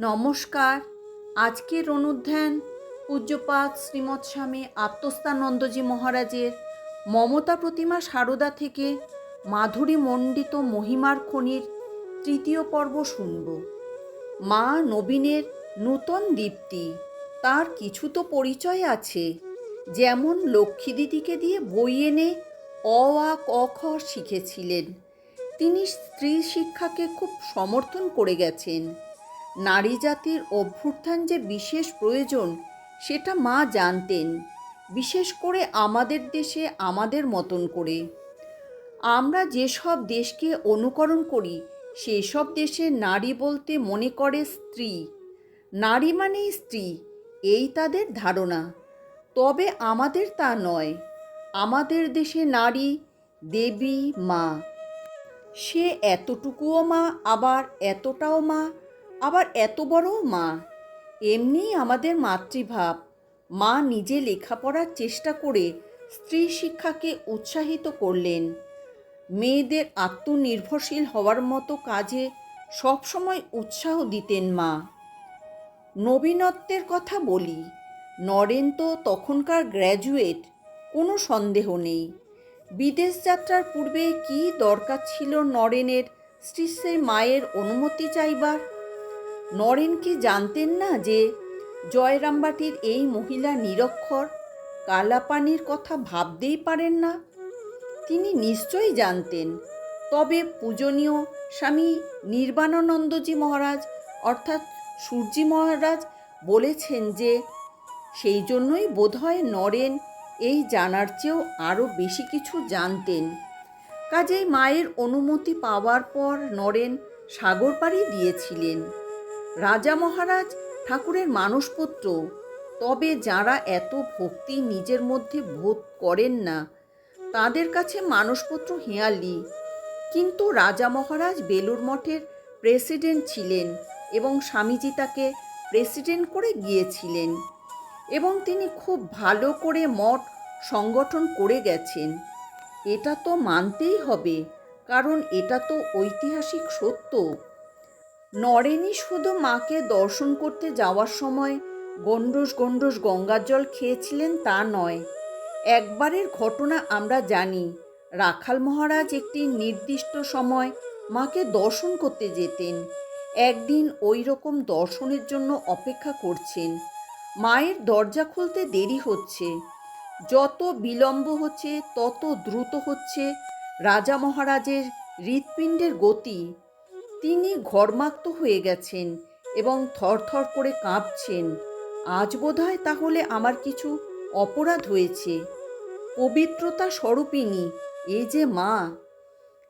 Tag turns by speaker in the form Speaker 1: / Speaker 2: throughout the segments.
Speaker 1: নমস্কার। আজকের অনুধ্যান পূজ্যপাত শ্রীমৎ স্বামী আত্মস্থানন্দজি মহারাজের মমতা প্রতিমা সারদা থেকে মাধুরী মণ্ডিত মহিমার খনির তৃতীয় পর্ব শুনব। মা নবীনের নূতন দীপ্তি, তার কিছু তো পরিচয় আছে। যেমন লক্ষ্মী দিদিকে দিয়ে বই এনে অ, আ, ক, খ শিখেছিলেন। তিনি স্ত্রী শিক্ষাকে খুব সমর্থন করে গেছেন। নারী জাতির অভ্যুত্থান যে বিশেষ প্রয়োজন, সেটা মা জানতেন, বিশেষ করে আমাদের দেশে আমাদের মতন করে। আমরা যেসব দেশকে অনুকরণ করি, সেসব দেশে নারী বলতে মনে করে স্ত্রী। নারী মানেই স্ত্রী, এই তাদের ধারণা। তবে আমাদের তা নয়, আমাদের দেশে নারী, দেবী, মা। সে এতটুকুও মা, আবার এতটাও মা আবার এত বড়ও মা। এমনি আমাদের মাতৃভাব। মা নিজে লেখাপড়ার চেষ্টা করে স্ত্রী শিক্ষাকে উৎসাহিত করলেন। মেয়েদের আত্মনির্ভরশীল হওয়ার মতো কাজে সবসময় উৎসাহ দিতেন মা। নবীনত্বের কথা বলি, নরেন তো তখনকার গ্র্যাজুয়েট, কোনো সন্দেহ নেই। বিদেশ যাত্রার পূর্বে কি দরকার ছিল নরেনের শ্রীশ্রী মায়ের অনুমতি চাইবার? নরেন কি জানতেন না যে জয়রামবাটির এই মহিলা নিরক্ষর? কালাপানির কথা ভাবতেই পারেন না। তিনি নিশ্চয়ই জানতেন। তবে পূজনীয় স্বামী নির্বাণানন্দজি মহারাজ, অর্থাৎ সূর্যি মহারাজ, বলেছেন যে সেই জন্যই বোধহয় নরেন এই জানার চেয়েও আরও বেশি কিছু জানতেন। কাজেই মায়ের অনুমতি পাওয়ার পর নরেন সাগর পাড়ি দিয়েছিলেন। রাজা মহারাজ ঠাকুরের মানসপুত্র, তবে যারা এত ভক্তি নিজের মধ্যে বোধ করেন না, তাদের কাছে মানসপত্র হেয়ালি। কিন্তু রাজা মহারাজ বেলুর মঠের প্রেসিডেন্ট ছিলেন এবং স্বামীজি তাকে প্রেসিডেন্ট করে গিয়েছিলেন এবং তিনি খুব ভালো করে মঠ সংগঠন করে গেছেন। এটা তো মানতেই হবে, কারণ এটা তো ঐতিহাসিক সত্য। নরেনই শুধু মাকে দর্শন করতে যাওয়ার সময় গন্ডস গন্ডস গঙ্গার জল খেয়েছিলেন তা নয়। একবারের ঘটনা আমরা জানি। রাখাল মহারাজ একটি নির্দিষ্ট সময় মাকে দর্শন করতে যেতেন। একদিন ওই রকম দর্শনের জন্য অপেক্ষা করছেন। মায়ের দরজা খুলতে দেরি হচ্ছে। যত বিলম্ব হচ্ছে, তত দ্রুত হচ্ছে রাজা মহারাজের হৃৎপিণ্ডের গতি। তিনি ঘর্মাক্ত হয়ে গেছেন এবং থরথর করে কাঁপছেন। আজ বোধহয় তাহলে আমার কিছু অপরাধ হয়েছে। পবিত্রতা স্বরূপিনী এই যে মা।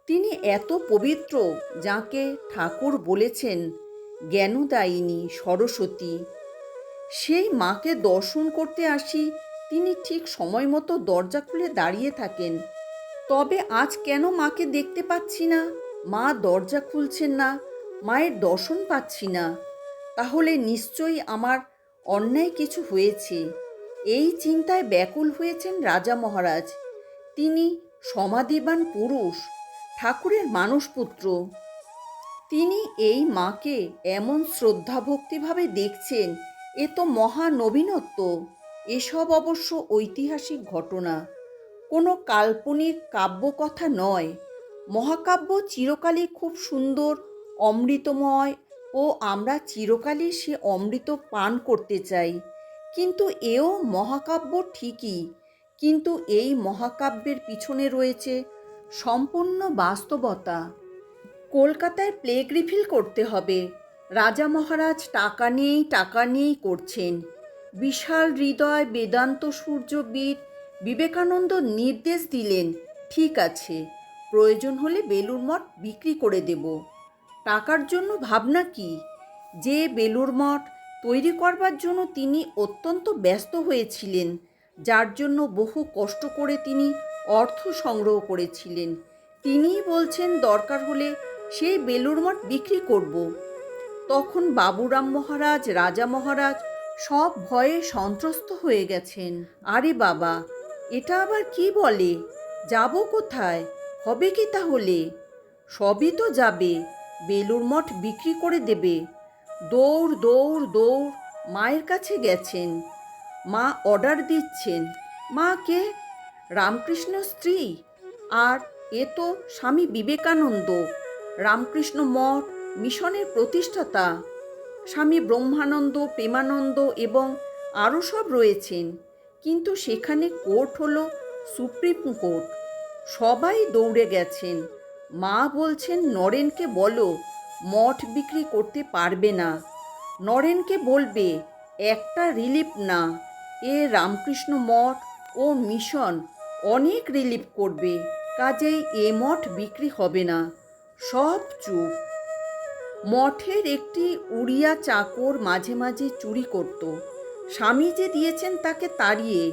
Speaker 1: তিনি এত পবিত্র, যাকে ঠাকুর বলেছেন, জ্ঞানদায়িনী সরস্বতী। সেই মাকে দর্শন করতে আসি, তিনি ঠিক সময় মতো দরজা খুলে দাঁড়িয়ে থাকেন। তবে আজ কেন মাকে দেখতে পাচ্ছি না? মা দরজা খুলছেন না, মায়ের দর্শন পাচ্ছি না। তাহলে নিশ্চয়ই আমার অন্যায় কিছু হয়েছে। এই চিন্তায় ব্যাকুল হয়েছেন রাজা মহারাজ। তিনি সমাধিবান পুরুষ, ঠাকুরের মানসপুত্র। তিনি এই মাকে এমন শ্রদ্ধা ভক্তিভাবে দেখছেন, এ তো মহা নবীনত্ব। এসব অবশ্য ঐতিহাসিক ঘটনা। কোনো কাল্পনিক কাব্যকথা নয়। মহাকাব্য চিরকালই খুব সুন্দর, অমৃতময় ও আমরা চিরকালই সে অমৃত পান করতে চাই। কিন্তু এও মহাকাব্য ঠিকই, কিন্তু এই মহাকাব্যের পিছনে রয়েছে সম্পূর্ণ বাস্তবতা। কলকাতায় প্লেগ রিফিল করতে হবে। রাজা মহারাজ টাকা নিয়েই টাকা নিয়েই করছেন। বিশাল হৃদয় বেদান্ত সূর্যবীর বিবেকানন্দ নির্দেশ দিলেন, ঠিক আছে। প্রয়োজন হলে বেলুর মঠ বিক্রি করে দেব। টাকার জন্য ভাবনা কি? যে বেলুর মঠ তৈরি করবার জন্য তিনি অত্যন্ত ব্যস্ত হয়েছিলেন, যার জন্য বহু কষ্ট করে তিনি অর্থ সংগ্রহ করেছিলেন। তিনিই বলছেন, দরকার হলে সেই বেলুর মঠ বিক্রি করব। তখন বাবুরাম মহারাজ, রাজা মহারাজ সব ভয়ে সন্ত্রস্ত হয়ে গেছেন। আরে বাবা, এটা আবার কি বলে? যাব কোথায়? হবে কি তাহলে? সবই তো যাবে বেলুর মঠ বিক্রি করে দেবে। দৌড় দৌড় দৌড়, মায়ের কাছে গেছেন। মা অর্ডার দিচ্ছেন। মা কে? রামকৃষ্ণ স্ত্রী। আর এ তো স্বামী বিবেকানন্দ। রামকৃষ্ণ মঠ, মিশনের প্রতিষ্ঠাতা। স্বামী ব্রহ্মানন্দ, প্রেমানন্দ এবং আরও সব রয়েছেন। কিন্তু সেখানে কোর্ট হলো সুপ্রিম কোর্ট। সবাই দৌড়ে গেছেন। মা বলছেন, নরেনকে বলো, মঠ বিক্রি করতে পারবে না। নরেনকে বলবে, একটা রিলিফ না, এ রামকৃষ্ণ মঠ ও মিশন অনেক রিলিফ করবে, কাজেই এ মঠ বিক্রি হবে না। সব চুপ। মঠের একটি উড়িয়া চাকর মাঝে মাঝে চুরি করত। স্বামী যে দিয়েছেন তাকে তাড়িয়ে,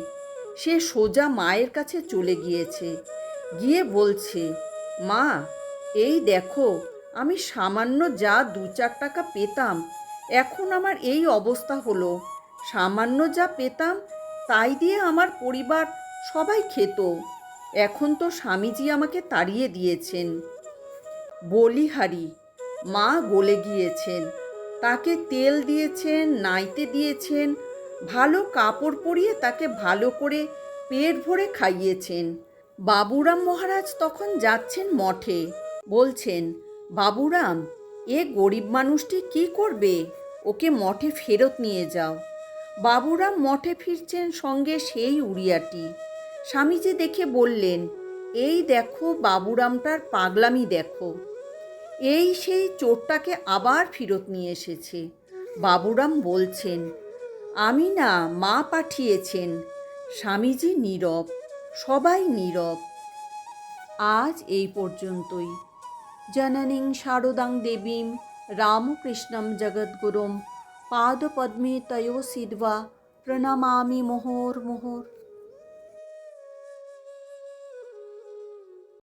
Speaker 1: সে সোজা মায়ের কাছে চলে গিয়েছে। গিয়ে বলছে, মা, এই দেখো, আমি সামান্য যা দু চার টাকা পেতাম, এখন আমার এই অবস্থা হলো। সামান্য যা পেতাম, তাই দিয়ে আমার পরিবার সবাই খেত। এখন তো স্বামীজি আমাকে তাড়িয়ে দিয়েছেন। বলিহারি, মা গলে গিয়েছেন, তাকে তেল দিয়েছেন, নাইতে দিয়েছেন, ভালো কাপড় পরিয়ে তাকে ভালো করে পেট ভরে খাইয়েছেন। বাবুরাম মহারাজ তখন যাচ্ছেন মঠে। বলছেন, বাবুরাম, এ গরিব মানুষটি কি করবে? ওকে মঠে ফেরত নিয়ে যাও। বাবুরাম মঠে ফিরছেন সঙ্গে সেই উড়িয়াটি। স্বামীজি দেখে বললেন, এই দেখো বাবুরামটার পাগলামি দেখো। এই সেই চোরটাকে আবার ফেরত নিয়ে এসেছে। বাবুরাম বলছেন, আমি না মা পাঠিয়েছেন। স্বামীজি নীরব সবাই নীরব। আজ এই পর্যন্তই। জননীং শারদাং দেবীম রামকৃষ্ণম জগদ্গুরুম পাদপদ্মে তয়ো সিদ্বা প্রণমামি মোহর মোহর।